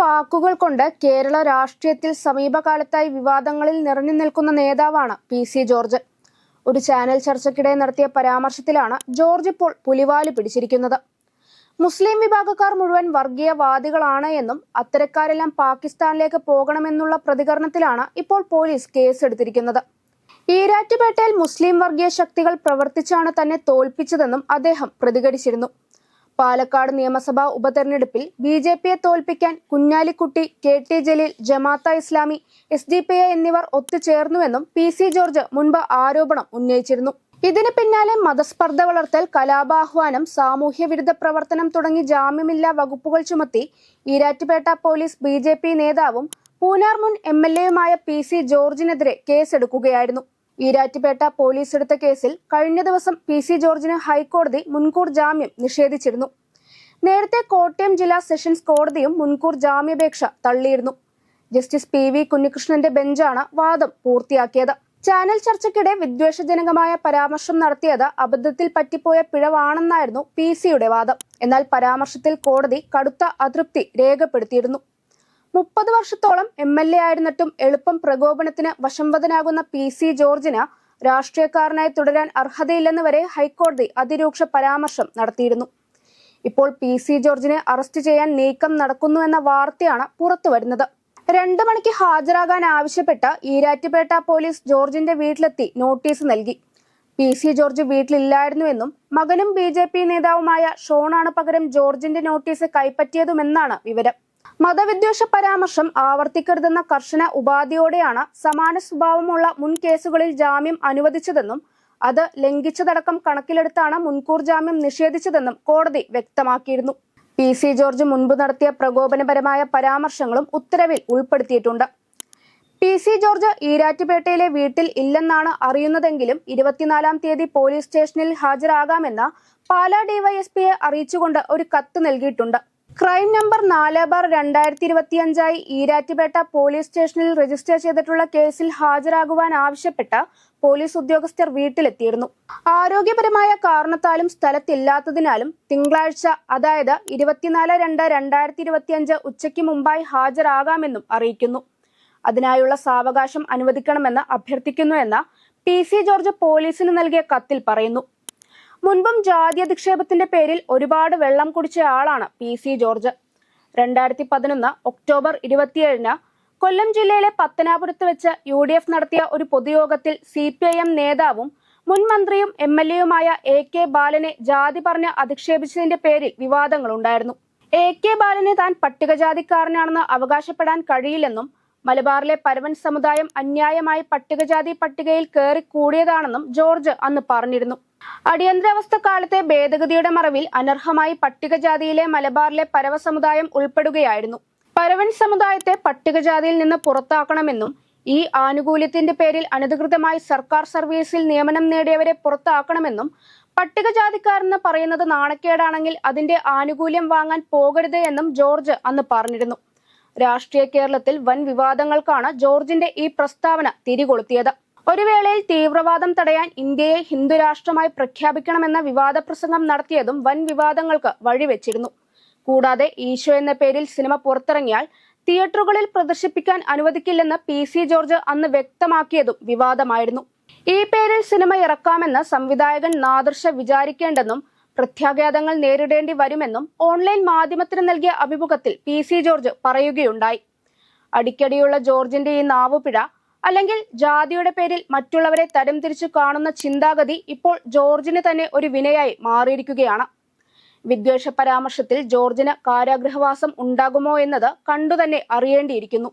വാക്കുകൾ കൊണ്ട് കേരള രാഷ്ട്രീയത്തിൽ സമീപകാലത്തായി വിവാദങ്ങളിൽ നിറഞ്ഞു നിൽക്കുന്ന നേതാവാണ് പി സി ജോർജ്. ഒരു ചാനൽ ചർച്ചയ്ക്കിടെ നടത്തിയ പരാമർശത്തിലാണ് ജോർജ് ഇപ്പോൾ പുലിവാലി പിടിച്ചിരിക്കുന്നത്. മുസ്ലിം വിഭാഗക്കാർ മുഴുവൻ വർഗീയവാദികളാണ് എന്നും അത്തരക്കാരെല്ലാം പാകിസ്ഥാനിലേക്ക് പോകണമെന്നുള്ള പ്രതികരണത്തിലാണ് ഇപ്പോൾ പോലീസ് കേസെടുത്തിരിക്കുന്നത്. ഈരാറ്റുപേട്ടയിൽ മുസ്ലിം വർഗീയ ശക്തികൾ പ്രവർത്തിച്ചാണ് തന്നെ തോൽപ്പിച്ചതെന്നും അദ്ദേഹം പ്രതികരിച്ചിരുന്നു. പാലക്കാട് നിയമസഭാ ഉപതെരഞ്ഞെടുപ്പിൽ ബി ജെ പിയെ തോൽപ്പിക്കാൻ Kunhalikutty K T Jaleel Jamaat Islami S D P I എന്നിവർ ഒത്തുചേർന്നുവെന്നും പി സി ജോർജ് മുൻപ് ആരോപണം ഉന്നയിച്ചിരുന്നു. ഇതിന് പിന്നാലെ മതസ്പർദ്ധ വളർത്തൽ കലാപാഹ്വാനം സാമൂഹ്യ വിരുദ്ധ പ്രവർത്തനം തുടങ്ങി ജാമ്യമില്ലാ വകുപ്പുകൾ ചുമത്തി ഈരാറ്റുപേട്ട പോലീസ് ബി നേതാവും പൂനാർ മുൻ എം എൽ എയുമായ പി സി ജോർജിനെതിരെ കേസെടുക്കുകയായിരുന്നു. ഈരാറ്റുപേട്ട പോലീസ് എടുത്ത കേസിൽ കഴിഞ്ഞ ദിവസം പി സി ജോർജിന് ഹൈക്കോടതി മുൻകൂർ ജാമ്യം നിഷേധിച്ചിരുന്നു. നേരത്തെ കോട്ടയം ജില്ലാ സെഷൻസ് കോടതിയും മുൻകൂർ ജാമ്യാപേക്ഷ തള്ളിയിരുന്നു. ജസ്റ്റിസ് പി വി കുഞ്ഞികൃഷ്ണന്റെ ബെഞ്ചാണ് വാദം പൂർത്തിയാക്കിയത്. ചാനൽ ചർച്ചയ്ക്കിടെ വിദ്വേഷജനകമായ പരാമർശം നടത്തിയത് അബദ്ധത്തിൽ പറ്റിപ്പോയ പിഴവാണെന്നായിരുന്നു പി സിയുടെ വാദം. എന്നാൽ പരാമർശത്തിൽ കോടതി കടുത്ത അതൃപ്തി രേഖപ്പെടുത്തിയിരുന്നു. മുപ്പത് വർഷത്തോളം എം എൽ എ ആയിരുന്നിട്ടും എളുപ്പം പ്രകോപനത്തിന് വശംവദനാകുന്ന പി സി ജോർജിന് രാഷ്ട്രീയക്കാരനായി തുടരാൻ അർഹതയില്ലെന്ന് വരെ ഹൈക്കോടതി അതിരൂക്ഷ പരാമർശം നടത്തിയിരുന്നു. ഇപ്പോൾ പി സി ജോർജിനെ അറസ്റ്റ് ചെയ്യാൻ നീക്കം നടക്കുന്നു എന്ന വാർത്തയാണ് പുറത്തുവരുന്നത് രണ്ടു മണിക്ക് ഹാജരാകാൻ ആവശ്യപ്പെട്ട ഈരാറ്റുപേട്ട പോലീസ് ജോർജിന്റെ വീട്ടിലെത്തി നോട്ടീസ് നൽകി. പി സി ജോർജ് വീട്ടിലില്ലായിരുന്നുവെന്നും മകനും ബി ജെ പി നേതാവുമായ ഷോണാണ് പകരം ജോർജിന്റെ നോട്ടീസ് കൈപ്പറ്റിയതുമെന്നാണ് വിവരം. മതവിദ്വേഷ പരാമർശം ആവർത്തിക്കരുതെന്ന കർശന ഉപാധിയോടെയാണ് സമാന സ്വഭാവമുള്ള മുൻ കേസുകളിൽ ജാമ്യം അനുവദിച്ചതെന്നും അത് ലംഘിച്ചതടക്കം കണക്കിലെടുത്താണ് മുൻകൂർ ജാമ്യം നിഷേധിച്ചതെന്നും കോടതി വ്യക്തമാക്കിയിരുന്നു. പി. സി. ജോർജ് മുൻപ് നടത്തിയ പ്രകോപനപരമായ പരാമർശങ്ങളും ഉത്തരവിൽ ഉൾപ്പെടുത്തിയിട്ടുണ്ട്. പി. സി. ജോർജ് ഈരാറ്റുപേട്ടയിലെ വീട്ടിൽ ഇല്ലെന്നാണ് അറിയുന്നതെങ്കിലും ഇരുപത്തിനാലാം തീയതി പോലീസ് സ്റ്റേഷനിൽ ഹാജരാകാമെന്ന പാലാ ഡിവൈഎസ്പിയെ അറിയിച്ചുകൊണ്ട് ഒരു കത്ത് നൽകിയിട്ടുണ്ട്. ക്രൈം നമ്പർ നാല് ബാർ രണ്ടായിരത്തി ഇരുപത്തിയഞ്ചായി ഈരാറ്റുപേട്ട പോലീസ് സ്റ്റേഷനിൽ രജിസ്റ്റർ ചെയ്തിട്ടുള്ള കേസിൽ ഹാജരാകുവാൻ ആവശ്യപ്പെട്ട പോലീസ് ഉദ്യോഗസ്ഥർ വീട്ടിലെത്തിയിരുന്നു. ആരോഗ്യപരമായ കാരണത്താലും സ്ഥലത്തില്ലാത്തതിനാലും തിങ്കളാഴ്ച അതായത് ഇരുപത്തിനാല് രണ്ട് രണ്ടായിരത്തി ഇരുപത്തിയഞ്ച് ഉച്ചയ്ക്ക് മുമ്പായി ഹാജരാകാമെന്നും അറിയിക്കുന്നു. അതിനായുള്ള സാവകാശം അനുവദിക്കണമെന്ന് അഭ്യർത്ഥിക്കുന്നുവെന്ന് പി സി ജോർജ് പോലീസിന് നൽകിയ കത്തിൽ പറയുന്നു. മുൻപും ജാതി അധിക്ഷേപത്തിന്റെ പേരിൽ ഒരുപാട് വെള്ളം കുടിച്ച ആളാണ് പി സി ജോർജ്. രണ്ടായിരത്തി പതിനൊന്ന് ഒക്ടോബർ ഇരുപത്തിയേഴിന് കൊല്ലം ജില്ലയിലെ പത്തനാപുരത്ത് വെച്ച് യു ഡി എഫ് നടത്തിയ ഒരു പൊതുയോഗത്തിൽ സി പി ഐ എം നേതാവും മുൻ മന്ത്രിയും എം എൽ എയുമായ എ കെ ബാലനെ ജാതി പറഞ്ഞ് അധിക്ഷേപിച്ചതിന്റെ പേരിൽ വിവാദങ്ങളുണ്ടായിരുന്നു. എ കെ ബാലനെ താൻ പട്ടികജാതിക്കാരനാണെന്ന് അവകാശപ്പെടാൻ കഴിയില്ലെന്നും മലബാറിലെ പരവൻ സമുദായം അന്യായമായി പട്ടികജാതി പട്ടികയിൽ കയറി കൂടിയതാണെന്നും ജോർജ് അന്ന് പറഞ്ഞിരുന്നു. അടിയന്തരാവസ്ഥ കാലത്തെ ഭേദഗതിയുടെ മറവിൽ അനർഹമായി പട്ടികജാതിയിലെ മലബാറിലെ പരവ സമുദായം ഉൾപ്പെടുകയായിരുന്നു. പരവൻ സമുദായത്തെ പട്ടികജാതിയിൽ നിന്ന് പുറത്താക്കണമെന്നും ഈ ആനുകൂല്യത്തിന്റെ പേരിൽ അനധികൃതമായി സർക്കാർ സർവീസിൽ നിയമനം നേടിയവരെ പുറത്താക്കണമെന്നും പട്ടികജാതിക്കാരെന്ന് പറയുന്നത് നാണക്കേടാണെങ്കിൽ അതിന്റെ ആനുകൂല്യം വാങ്ങാൻ പോകരുത് എന്നും ജോർജ് അന്ന് പറഞ്ഞിരുന്നു. രാഷ്ട്രീയ കേരളത്തിൽ വൻ വിവാദങ്ങൾക്കാണ് ജോർജിന്റെ ഈ പ്രസ്താവന തിരികൊളുത്തിയത്. ഒരു വേളയിൽ തീവ്രവാദം തടയാൻ ഇന്ത്യയെ ഹിന്ദുരാഷ്ട്രമായി പ്രഖ്യാപിക്കണമെന്ന വിവാദ പ്രസംഗം നടത്തിയതും വൻ വിവാദങ്ങൾക്ക് വഴിവെച്ചിരുന്നു. കൂടാതെ ഈശോ എന്ന പേരിൽ സിനിമ പുറത്തിറങ്ങിയാൽ തിയേറ്ററുകളിൽ പ്രദർശിപ്പിക്കാൻ അനുവദിക്കില്ലെന്ന് പി സി ജോർജ് അന്ന് വ്യക്തമാക്കിയതും വിവാദമായിരുന്നു. ഈ പേരിൽ സിനിമ ഇറക്കാമെന്ന് സംവിധായകൻ നാദർശ വിചാരിക്കേണ്ടെന്നും പ്രത്യാഘാതങ്ങൾ നേരിടേണ്ടി വരുമെന്നും ഓൺലൈൻ മാധ്യമത്തിന് നൽകിയ അഭിമുഖത്തിൽ പി സി ജോർജ് പറയുകയുണ്ടായി. അടിക്കടിയുള്ള ജോർജിന്റെ ഈ നാവുപിഴ അല്ലെങ്കിൽ ജാതിയുടെ പേരിൽ മറ്റുള്ളവരെ തരംതിരിച്ചു കാണുന്ന ചിന്താഗതി ഇപ്പോൾ ജോർജിന് തന്നെ ഒരു വിനയായി മാറിയിരിക്കുകയാണ്. വിദ്വേഷ പരാമർശത്തിൽ ജോർജിന് കാരാഗൃഹവാസം ഉണ്ടാകുമോ എന്നത് കണ്ടുതന്നെ അറിയേണ്ടിയിരിക്കുന്നു.